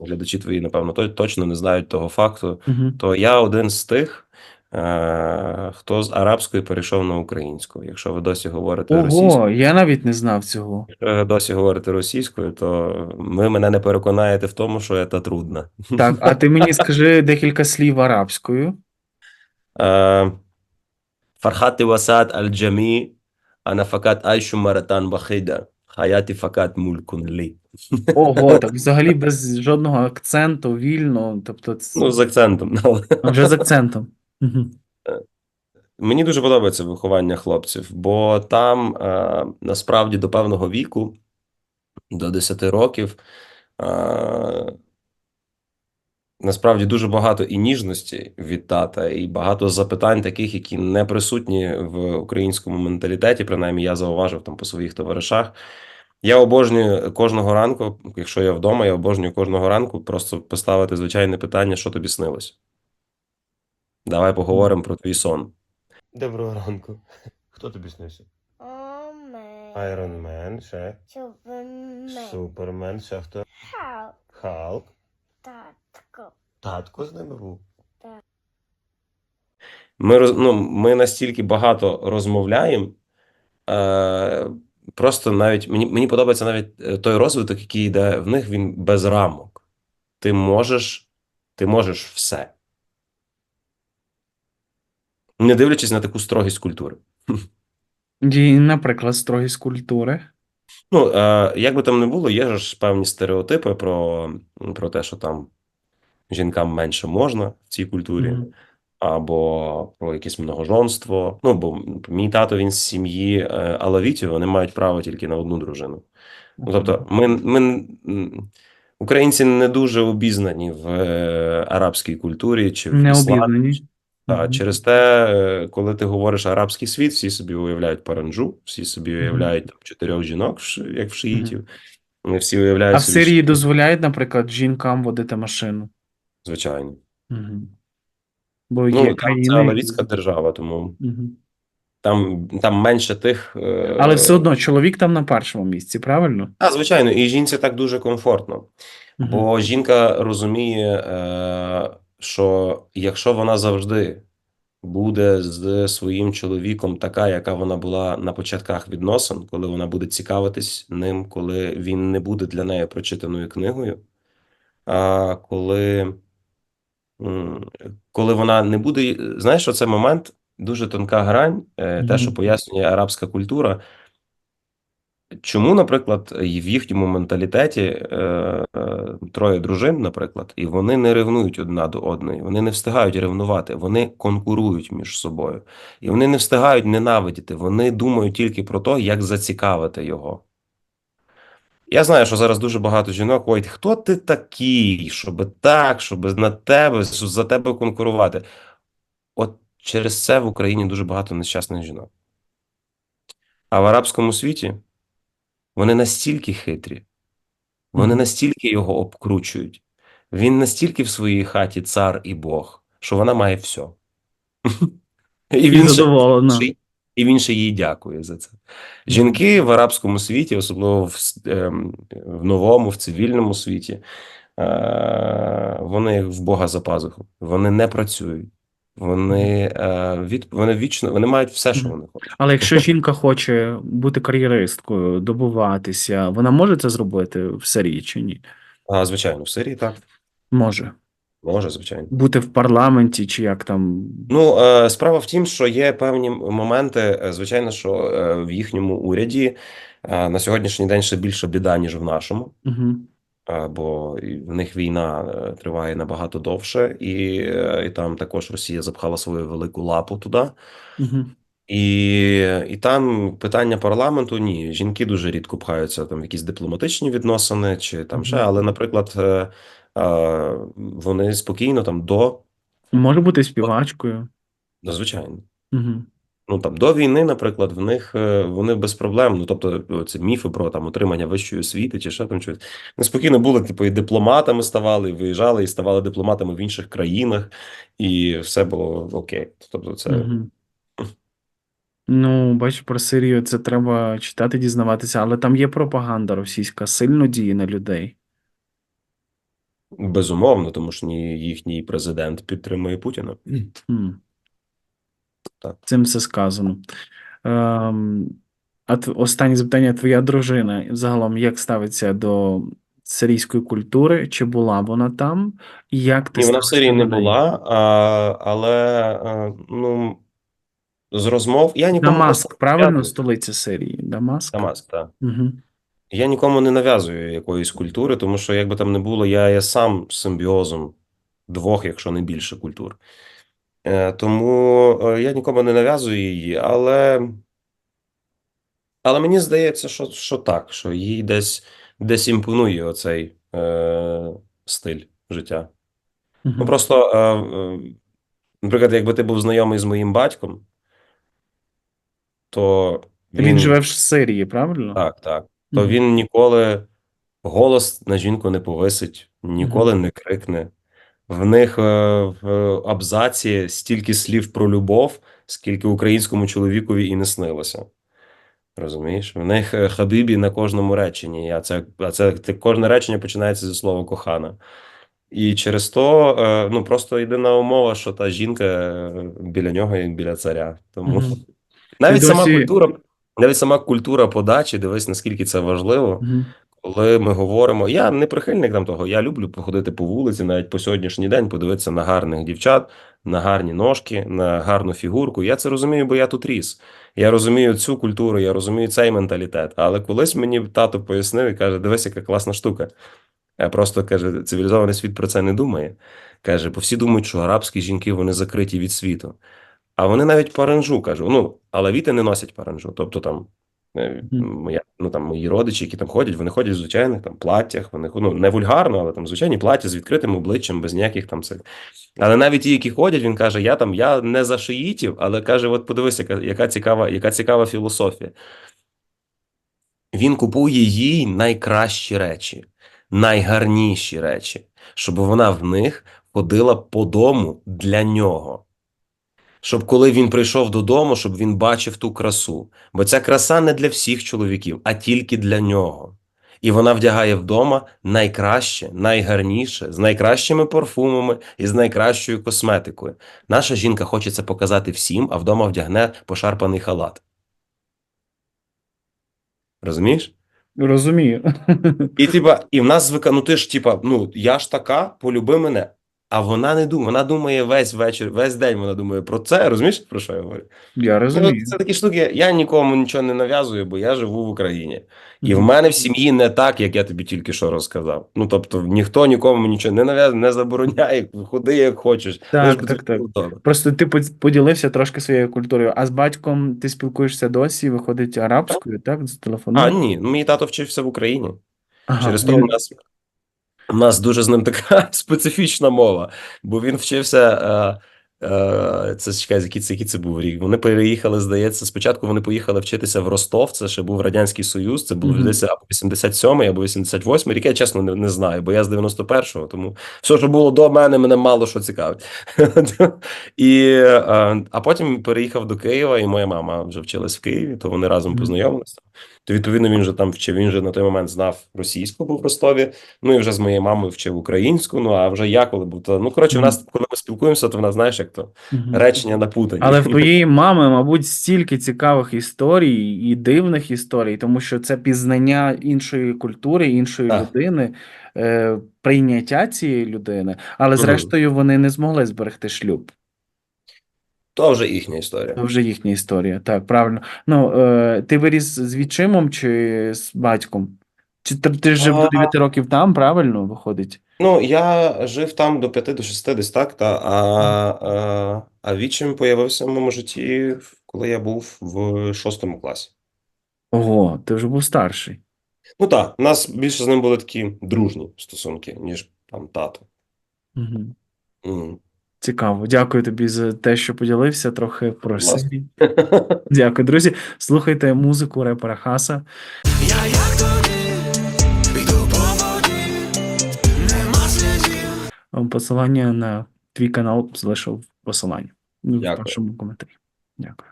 глядачі твої, напевно, точно не знають того факту, Угу. то я один з тих, е, хто з арабської перейшов на українську. Якщо ви досі говорите російською, я навіть не знав цього. якщо ви досі говорите російською, то ви мене не переконаєте в тому, що це трудно. Так, а ти мені скажи декілька слів арабською. Е, Фархати Васад Аль-Джамі, Ана факат Айшу Маратан Бахида, Хаяті факат мулькун лі. Ого, так взагалі без жодного акценту, вільно, тобто це Ну, з акцентом. але- а вже з акцентом. Мені дуже подобається виховання хлопців, бо там е, насправді до певного віку, до 10 років, е, насправді дуже багато і ніжності від тата, і багато запитань, таких, які не присутні в українському менталітеті. Принаймні, я зауважив там по своїх товаришах. Я обожнюю кожного ранку, якщо я вдома, я обожнюю кожного ранку просто поставити звичайне питання, що тобі снилось. Давай поговоримо про твій сон. Доброго ранку. Хто тобі снився? Омен. Айрон Мен, ще. Супермен. Супермен, ще хто? Халк. Халк. Татко. Татко з ними був. Так. Ми, роз- ну, ми настільки багато розмовляємо. Е, просто навіть мені, мені подобається навіть е, той розвиток, який йде в них, він без рамок. Ти можеш, ти можеш все. Не дивлячись на таку строгість культури. І, наприклад, строгість культури. Ну, е, як би там не було, є ж певні стереотипи про, про те, що там жінкам менше можна в цій культурі. Мгм. Або про якесь многожонство. Ну, бо мій тато він з сім'ї е, алавітів, вони мають право тільки на одну дружину. Ну, тобто, ми, ми українці не дуже обізнані в е, арабській культурі чи в Не обізнані. Та, Мгм. через те, е, коли ти говориш арабський світ, всі собі уявляють паранджу, всі собі уявляють там, чотирьох жінок, як в шиїтів. Всі уявляють А в Сирії що- дозволяють, наприклад, жінкам водити машину. звичайно. Угу. Бо Ну, є там це країни. держава, тому Мгм. там, там менше тих. е, Але все одно чоловік там на першому місці, правильно? А, звичайно, і жінці так дуже комфортно. Мгм. Бо жінка розуміє, е, що якщо вона завжди буде з своїм чоловіком така, яка вона була на початках відносин, коли вона буде цікавитись ним, коли він не буде для неї прочитаною книгою, а коли, коли вона не буде. Знаєш, що це момент дуже тонка грань, е, те, що пояснює арабська культура. Чому, наприклад, в їхньому менталітеті е, е, троє дружин, наприклад, і вони не ревнують одна до одної, вони не встигають ревнувати, вони конкурують між собою, і вони не встигають ненавидіти, вони думають тільки про те, як зацікавити його. Я знаю, що зараз дуже багато жінок ой, хто ти такий, щоб так, щоб на тебе, за тебе конкурувати. От через це в Україні дуже багато нещасних жінок. А в арабському світі вони настільки хитрі, вони настільки його обкручують. Він настільки в своїй хаті цар і Бог, що вона має все. І він задоволена. І він ще їй дякує за це. Жінки в арабському світі, особливо в, ем, в новому, в цивільному світі, е, вони в Бога за пазуху. Вони не працюють. Вони, е, від, вони вічно, вони мають все, що вони хочуть. Але якщо жінка хоче бути кар'єристкою, добуватися, вона може це зробити в Сирії чи ні? А, звичайно, в Сирії так. Може. Може, звичайно. Бути в парламенті, чи як там. Ну, е, справа в тім, що є певні моменти, е, звичайно, що е, в їхньому уряді на сьогоднішній день ще більше біда, ніж в нашому, Угу. бо в них війна триває набагато довше, і, і там також Росія запхала свою велику лапу туди. Угу. І, і там питання парламенту ні, жінки дуже рідко пхаються там в якісь дипломатичні відносини чи там ще, але, наприклад, вони спокійно там до, Може бути співачкою. ну, звичайно. Угу. Ну там до війни, наприклад, в них е, вони без проблем. Ну тобто, це міфи про там отримання вищої освіти чи ще там щось. Вони спокійно були, типу, і дипломатами ставали, і виїжджали, і ставали дипломатами в інших країнах, і все було окей. Тобто, це Угу. Ну, бачиш, про Сирію це треба читати, дізнаватися, але там є пропаганда російська, сильно діє на людей. Безумовно, тому що ні- їхній президент підтримує Путіна. Так. Цим все сказано. Ем, а останнє запитання: твоя дружина загалом як ставиться до сирійської культури? Чи була вона там? І як ти Ні, вона в Сирії не була, а, але а, ну, з розмов я нікому Дамаск, правильно, столиця Сирії? Дамаск? Дамаск, так. Угу. Я нікому не нав'язую якоїсь культури, тому що як би там не було, я є сам симбіозом двох, якщо не більше культур. Е, тому е, я нікому не нав'язую її, але, але мені здається, що, що так, що їй десь, десь імпонує оцей е, стиль життя. Ну просто, е, е, наприклад, якби ти був знайомий з моїм батьком, то Він живе в Сирії, правильно? Так, так. То Мгм. він ніколи голос на жінку не повисить, ніколи не крикне. В них е, в абзаці стільки слів про любов, скільки українському чоловікові і не снилося. Розумієш? В них е, хабібі на кожному реченні, а це, а це кожне речення починається зі слова кохана. І через то е, ну, просто єдина умова, що та жінка біля нього як біля царя. Тому Мгм. навіть І сама досі- культура, навіть сама культура подачі, дивись, наскільки це важливо. Мгм. Коли ми говоримо, я не прихильник там того, я люблю походити по вулиці, навіть по сьогоднішній день, подивитися на гарних дівчат, на гарні ножки, на гарну фігурку. Я це розумію, бо я тут ріс. Я розумію цю культуру, я розумію цей менталітет. Але колись мені тато пояснив і каже: дивись, яка класна штука. А просто каже, цивілізований світ про це не думає. Каже, бо всі думають, що арабські жінки вони закриті від світу. А вони навіть паранжу кажу. Ну, алавіти не носять паранжу. Тобто там е, моя, ну там мої родичі, які там ходять, вони ходять в звичайних там платтях, вони ну, не вульгарно, але там звичайні плаття з відкритим обличчям, без ніяких там цих. Але навіть ті, які ходять, він каже: я там я не за шиїтів, але каже: от подивись, яка, яка цікава, яка цікава філософія. Він купує їй найкращі речі, найгарніші речі, щоб вона в них ходила по дому для нього. Щоб коли він прийшов додому, щоб він бачив ту красу. Бо ця краса не для всіх чоловіків, а тільки для нього. І вона вдягає вдома найкраще, найгарніше, з найкращими парфумами і з найкращою косметикою. Наша жінка хоче це показати всім, а вдома вдягне пошарпаний халат. Розумієш? Розумію. І типа, і в нас звика, ну ти ж типа, ну я ж така, полюби мене. А вона не думає, вона думає весь вечір, весь день вона думає про це. Розумієш, про що я говорю? Я розумію. це такі штуки. Я нікому нічого не нав'язую, бо я живу в Україні. І в мене в сім'ї не так, як я тобі тільки що розказав. Ну тобто, ніхто нікому нічого не нав'язує, не забороняє, ходи як хочеш. Так, так, так. було. Просто ти поділився трошки своєю культурою, а з батьком ти спілкуєшся досі, виходить арабською, так? З телефону? А ні, мій тато вчився в Україні. Ага, Через то у нас, у нас дуже з ним така специфічна мова, бо він вчився. Е, е, це чекай, який це, який це був рік. Вони переїхали, здається, спочатку вони поїхали вчитися в Ростов. Це ще був Радянський Союз. Це був Мгм. десь або 87-й, або 88-й рік. Я чесно не, не знаю, бо я з 91-го, тому все, що було до мене, мене мало що цікавить. І, е, а потім переїхав до Києва, і моя мама вже вчилась в Києві, то вони разом познайомилися. То відповідно він же там вчив. Він же на той момент знав російську, був в Ростові. Ну і вже з моєю мамою вчив українську. Ну а вже я коли був, то ну коротше, в нас, коли ми спілкуємося, то вона знаєш, як то речення напутані. Але в твоєї мами, мабуть, стільки цікавих історій і дивних історій, тому що це пізнання іншої культури, іншої Так. людини, е, прийняття цієї людини, але зрештою вони не змогли зберегти шлюб. То вже їхня історія. Це вже їхня історія. Так, правильно. Ну, е, ти виріс з відчимом чи з батьком? Чи ти, ти жив до 9 років там, правильно виходить? Ну, я жив там до 5 до 6 десь так, та, а, а, а відчим появився в моєму житті, коли я був в шостому класі. Ого, ти вже був старший. Ну так, у нас більше з ним були такі дружні стосунки, ніж там тато. Угу. Цікаво. Дякую тобі за те, що поділився трохи про себе. Дякую, друзі. Слухайте музику репера Хаса. Я як тоді піду по воді, нема слідів. Посилання на твій канал залишив посилання. Ну, в першому коментарі. Дякую.